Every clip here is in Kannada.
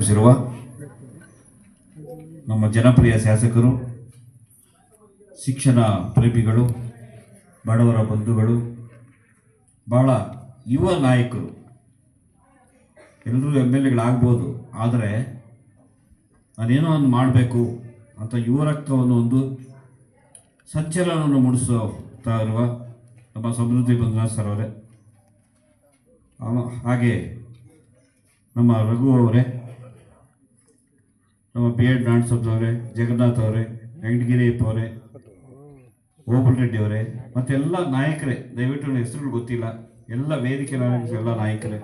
ಸಿರುವ ನಮ್ಮ ಜನಪ್ರಿಯ ಶಾಸಕರು, ಶಿಕ್ಷಣ ಪ್ರೇಮಿಗಳು, ಬಡವರ ಬಂಧುಗಳು ಭಾಳ ಯುವ ನಾಯಕರು. ಎಲ್ಲರೂ ಎಂ ಎಲ್ ಎಗಳಾಗ್ಬೋದು ಆದರೆ ನಾನೇನೋ ಒಂದು ಮಾಡಬೇಕು ಅಂತ ಯುವ ರಕ್ತವನ್ನು ಒಂದು ಸಂಚಲನವನ್ನು ಮೂಡಿಸುತ್ತಾ ಇರುವ ನಮ್ಮ ಸಮೃದ್ಧಿ ಬಂಧುನಾಥ್ ಸರ್ ಅವರೇ ಅವ- ಹಾಗೆ ನಮ್ಮ ರಘು ಅವರೇ ನಮ್ಮ ಬಿ ಎಡ್ ನಾಡ್ಸಬ್ ಅವರೇ, ಜಗನ್ನಾಥ್ ಅವರೇ ವೆಂಕಟಗಿರಿಯಪ್ಪ ಅವರೇ ಓಬಲ್ ರೆಡ್ಡಿ ಅವರೇ ಮತ್ತೆಲ್ಲ ನಾಯಕರೇ. ದಯವಿಟ್ಟು ನನ್ನ ಹೆಸರುಗಳು ಗೊತ್ತಿಲ್ಲ. ಎಲ್ಲ ವೇದಿಕೆ ಎಲ್ಲ ನಾಯಕರೇ.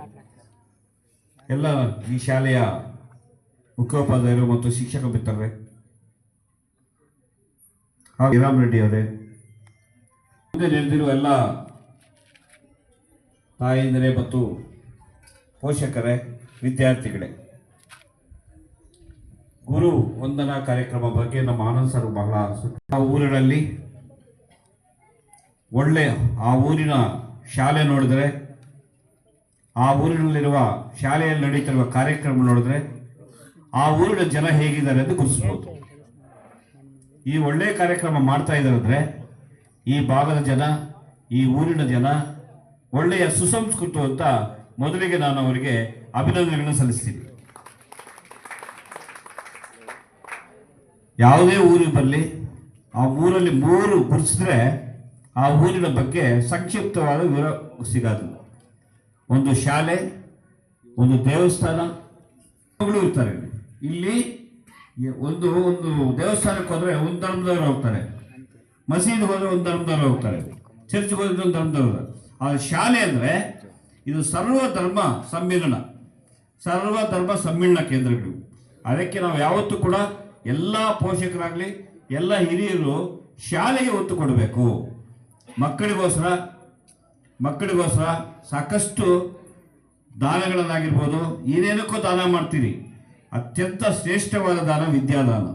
ಎಲ್ಲ ಈ ಶಾಲೆಯ ಮುಖ್ಯೋಪಾಧ್ಯಾಯರು ಮತ್ತು ಶಿಕ್ಷಕ ಮಿತ್ರರೇ. ಹಾಗೂ ರಾಮ್ ರೆಡ್ಡಿ ಅವರೇ. ಮುಂದೆ ನೆರೆದಿರುವ ಎಲ್ಲ ತಾಯಂದಿರೇ ಮತ್ತು ಪೋಷಕರೇ, ವಿದ್ಯಾರ್ಥಿಗಳೇ. ಗುರು ವಂದನಾ ಕಾರ್ಯಕ್ರಮ ಬಗ್ಗೆ ನಮ್ಮ ಆನಂದ್ ಸರ್ ಬಹಳ ಆ ಊರಿನಲ್ಲಿ. ಒಳ್ಳೆ ಆ ಊರಿನ ಶಾಲೆ ನೋಡಿದ್ರೆ, ಆ ಊರಿನಲ್ಲಿರುವ ಶಾಲೆಯಲ್ಲಿ ನಡೀತಿರುವ ಕಾರ್ಯಕ್ರಮ ನೋಡಿದ್ರೆ, ಆ ಊರಿನ ಜನ ಹೇಗಿದ್ದಾರೆ ಅಂತ ಗುರುತಿಸ್ಬೋದು. ಈ ಒಳ್ಳೆಯ ಕಾರ್ಯಕ್ರಮ ಮಾಡ್ತಾ ಇದ್ದಾರೆ ಈ ಭಾಗದ ಜನ, ಈ ಊರಿನ ಜನ ಒಳ್ಳೆಯ ಸುಸಂಸ್ಕೃತ ಅಂತ ಮೊದಲಿಗೆ ನಾನು ಅವರಿಗೆ ಅಭಿನಂದನೆಗಳನ್ನು ಸಲ್ಲಿಸ್ತೀನಿ. ಯಾವುದೇ ಊರಿಗೆ ಬರಲಿ, ಆ ಊರಲ್ಲಿ ಮೂರು ಗುರುತಿಸಿದ್ರೆ ಆ ಊರಿನ ಬಗ್ಗೆ ಸಂಕ್ಷಿಪ್ತವಾದ ವಿವರ ಸಿಗೋದು ಒಂದು ಶಾಲೆ, ಒಂದು ದೇವಸ್ಥಾನ ಇರ್ತಾರೆ. ಇಲ್ಲಿ ಒಂದು ಒಂದು ದೇವಸ್ಥಾನಕ್ಕೆ ಹೋದರೆ ಒಂದು ಧರ್ಮದವರು ಹೋಗ್ತಾರೆ. ಮಸೀದಿ ಹೋದರೆ ಒಂದು ಧರ್ಮದವರು ಹೋಗ್ತಾರೆ. ಚರ್ಚ್ಗೆ ಹೋದ್ರೆ ಒಂದು ಧರ್ಮದವರು. ಆ ಶಾಲೆ ಅಂದರೆ ಇದು ಸರ್ವ ಧರ್ಮ ಸಮ್ಮಿಲನ, ಸರ್ವ ಧರ್ಮ ಸಮ್ಮಿಲನ ಕೇಂದ್ರಗಳು. ಅದಕ್ಕೆ ನಾವು ಯಾವತ್ತೂ ಕೂಡ ಎಲ್ಲ ಪೋಷಕರಾಗಲಿ, ಎಲ್ಲ ಹಿರಿಯರು ಶಾಲೆಗೆ ಒತ್ತು ಕೊಡಬೇಕು. ಮಕ್ಕಳಿಗೋಸ್ಕರ ಮಕ್ಕಳಿಗೋಸ್ಕರ ಸಾಕಷ್ಟು ದಾನಗಳನ್ನಾಗಿರ್ಬೋದು, ಏನೇನಕ್ಕೂ ದಾನ ಮಾಡ್ತೀರಿ. ಅತ್ಯಂತ ಶ್ರೇಷ್ಠವಾದ ದಾನ ವಿದ್ಯಾದಾನ.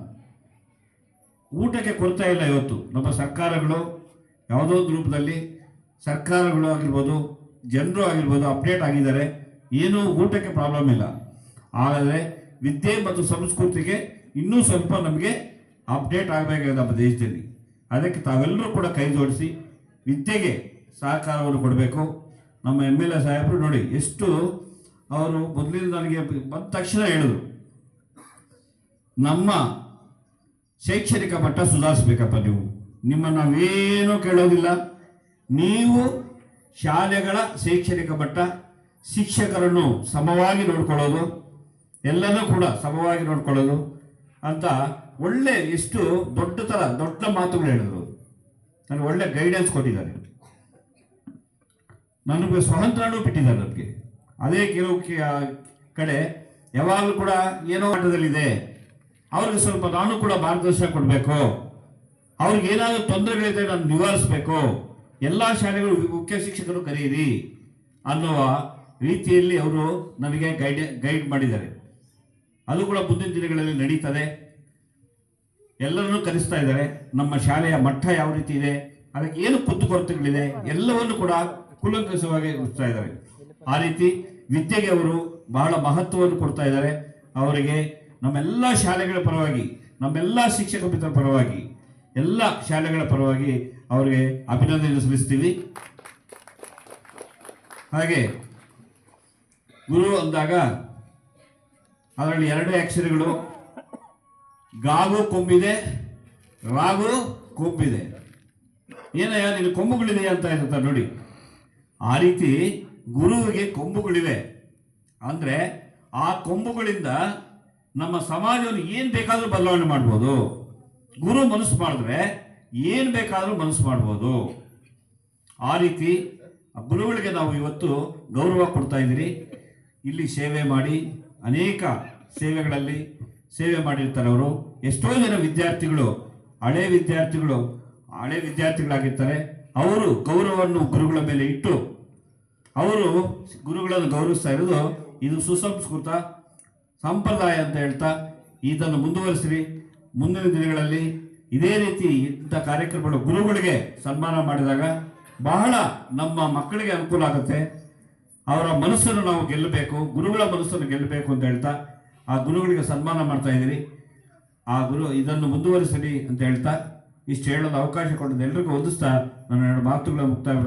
ಊಟಕ್ಕೆ ಕೊಡ್ತಾ ಇಲ್ಲ ಇವತ್ತು. ನಮ್ಮ ಸರ್ಕಾರಗಳು ಯಾವುದೋ ಒಂದು ರೂಪದಲ್ಲಿ ಸರ್ಕಾರಗಳು ಆಗಿರ್ಬೋದು, ಜನರು ಆಗಿರ್ಬೋದು ಅಪ್ಡೇಟ್ ಆಗಿದ್ದಾರೆ. ಏನೂ ಊಟಕ್ಕೆ ಪ್ರಾಬ್ಲಮ್ ಇಲ್ಲ. ಆದರೆ ವಿದ್ಯೆ ಮತ್ತು ಸಂಸ್ಕೃತಿಗೆ ಇನ್ನೂ ಸ್ವಲ್ಪ ನಮಗೆ ಅಪ್ಡೇಟ್ ಆಗಬೇಕಾಗಿದೆ ನಮ್ಮ ದೇಶದಲ್ಲಿ. ಅದಕ್ಕೆ ತಾವೆಲ್ಲರೂ ಕೂಡ ಕೈ ಜೋಡಿಸಿ ವಿದ್ಯೆಗೆ ಸಹಕಾರವನ್ನು ಕೊಡಬೇಕು. ನಮ್ಮ ಎಂ ಎಲ್ ಎ ಸಾಹೇಬರು ನೋಡಿ ಎಷ್ಟು ಅವರು ಮೊದಲಿಂದ ನನಗೆ ಬಂದ ತಕ್ಷಣ ಹೇಳಿದ್ರು, ನಮ್ಮ ಶೈಕ್ಷಣಿಕ ಮಟ್ಟ ಸುಧಾರಿಸ್ಬೇಕಪ್ಪ ನೀವು. ನಿಮ್ಮನ್ನು ನಾವೇನೂ ಕೇಳೋದಿಲ್ಲ. ನೀವು ಶಾಲೆಗಳ ಶೈಕ್ಷಣಿಕ ಮಟ್ಟ ಶಿಕ್ಷಕರನ್ನು ಸಮವಾಗಿ ನೋಡ್ಕೊಳ್ಳೋದು, ಎಲ್ಲನೂ ಕೂಡ ಸಮವಾಗಿ ನೋಡ್ಕೊಳ್ಳೋದು. ಅಂತ ಒಳ್ಳೆ ಎಷ್ಟು ದೊಡ್ಡ ಥರ ದೊಡ್ಡ ಮಾತುಗಳು ಹೇಳಿದ್ರು. ನನಗೆ ಒಳ್ಳೆ ಗೈಡೆನ್ಸ್ ಕೊಟ್ಟಿದ್ದಾರೆ. ನನಗೆ ಸ್ವತಂತ್ರನೂ ಬಿಟ್ಟಿದ್ದಾರೆ ಅದಕ್ಕೆ ಅದೇ ಕೆಲವು ಕಡೆ ಯಾವಾಗಲೂ ಕೂಡ ಏನೋ ಮಟ್ಟದಲ್ಲಿದೆ ಅವ್ರಿಗೆ ಸ್ವಲ್ಪ ನಾನು ಕೂಡ ಮಾರ್ಗದರ್ಶನ ಕೊಡಬೇಕು. ಅವ್ರಿಗೆ ಏನಾದರೂ ತೊಂದರೆಗಳಿದೆ ನಾನು ನಿವಾರಿಸಬೇಕು. ಎಲ್ಲ ಶಾಲೆಗಳು ಮುಖ್ಯ ಶಿಕ್ಷಕರು ಕರೆಯಿರಿ ಅನ್ನುವ ರೀತಿಯಲ್ಲಿ ಅವರು ನನಗೆ ಗೈಡ್ ಗೈಡ್ ಮಾಡಿದ್ದಾರೆ. ಅದು ಕೂಡ ಮುಂದಿನ ದಿನಗಳಲ್ಲಿ ನಡೀತದೆ. ಎಲ್ಲರನ್ನೂ ಕಲಿಸ್ತಾ ಇದ್ದಾರೆ. ನಮ್ಮ ಶಾಲೆಯ ಮಟ್ಟ ಯಾವ ರೀತಿ ಇದೆ, ಅದಕ್ಕೆ ಏನು ಕುಂದುಕೊರತೆಗಳಿದೆ ಎಲ್ಲವನ್ನು ಕೂಡ ಕೂಲಂಕಷವಾಗಿ ಉಳಿಸ್ತಾ ಇದ್ದಾರೆ. ಆ ರೀತಿ ವಿದ್ಯೆಗೆ ಅವರು ಬಹಳ ಮಹತ್ವವನ್ನು ಕೊಡ್ತಾ ಇದ್ದಾರೆ. ಅವರಿಗೆ ನಮ್ಮೆಲ್ಲ ಶಾಲೆಗಳ ಪರವಾಗಿ, ನಮ್ಮೆಲ್ಲ ಶಿಕ್ಷಕ ಮಿತ್ರ ಪರವಾಗಿ, ಎಲ್ಲ ಶಾಲೆಗಳ ಪರವಾಗಿ ಅವರಿಗೆ ಅಭಿನಂದನೆ ಸಲ್ಲಿಸ್ತೀವಿ. ಹಾಗೆ ಗುರು ಅಂದಾಗ ಅದರಲ್ಲಿ ಎರಡೇ ಅಕ್ಷರಗಳು. ಗಾಗು ಕೊಂಬಿದೆ ರಾಗು ಕೊಂಬಿದೆ. ಏನಯ್ಯ, ನಿನ್ನ ಕೊಂಬುಗಳಿದೆ ಅಂತ ಇರುತ್ತೆ ನೋಡಿ. ಆ ರೀತಿ ಗುರುವಿಗೆ ಕೊಂಬುಗಳಿವೆ. ಅಂದ್ರೆ ಆ ಕೊಂಬುಗಳಿಂದ ನಮ್ಮ ಸಮಾಜವನ್ನು ಏನು ಬೇಕಾದರೂ ಬದಲಾವಣೆ ಮಾಡ್ಬೋದು. ಗುರು ಮನಸ್ಸು ಮಾಡಿದ್ರೆ ಏನು ಬೇಕಾದರೂ ಮನಸ್ಸು ಮಾಡ್ಬೋದು. ಆ ರೀತಿ ಗುರುಗಳಿಗೆ ನಾವು ಇವತ್ತು ಗೌರವ ಕೊಡ್ತಾ ಇದ್ದೀರಿ. ಇಲ್ಲಿ ಸೇವೆ ಮಾಡಿ. ಅನೇಕ ಸೇವೆಗಳಲ್ಲಿ ಸೇವೆ ಮಾಡಿರ್ತಾರೆ ಅವರು. ಎಷ್ಟೋ ಜನ ವಿದ್ಯಾರ್ಥಿಗಳು, ಹಳೆ ವಿದ್ಯಾರ್ಥಿಗಳು, ಹಳೆ ವಿದ್ಯಾರ್ಥಿಗಳಾಗಿರ್ತಾರೆ. ಅವರು ಗೌರವವನ್ನು ಗುರುಗಳ ಮೇಲೆ ಇಟ್ಟು, ಅವರು ಗುರುಗಳನ್ನು ಗೌರವಿಸ್ತಾ ಇರೋದು ಇದು ಸುಸಂಸ್ಕೃತ ಸಂಪ್ರದಾಯ ಅಂತ ಹೇಳ್ತಾ ಇದನ್ನು ಮುಂದುವರಿಸಿರಿ. ಮುಂದಿನ ದಿನಗಳಲ್ಲಿ ಇದೇ ರೀತಿ ಇಂಥ ಕಾರ್ಯಕ್ರಮಗಳು ಗುರುಗಳಿಗೆ ಸನ್ಮಾನ ಮಾಡಿದಾಗ ಬಹಳ ನಮ್ಮ ಮಕ್ಕಳಿಗೆ ಅನುಕೂಲ ಆಗುತ್ತೆ. ಅವರ ಮನಸ್ಸನ್ನು ನಾವು ಗೆಲ್ಲಬೇಕು, ಗುರುಗಳ ಮನಸ್ಸನ್ನು ಗೆಲ್ಲಬೇಕು ಅಂತ ಹೇಳ್ತಾ ಆ ಗುರುಗಳಿಗೆ ಸನ್ಮಾನ ಮಾಡ್ತಾ ಇದ್ದೀರಿ. ಆ ಗುರು ಇದನ್ನು ಮುಂದುವರಿಸಲಿ ಅಂತ ಹೇಳ್ತಾ ಇಷ್ಟು ಹೇಳೋದು ಅವಕಾಶ ಕೊಟ್ಟದ್ದು ಎಲ್ರಿಗೂ ಹೊಂದಿಸ್ತಾ ನನ್ನ ಎರಡು ಮಾತುಗಳ ಮುಕ್ತಾಯ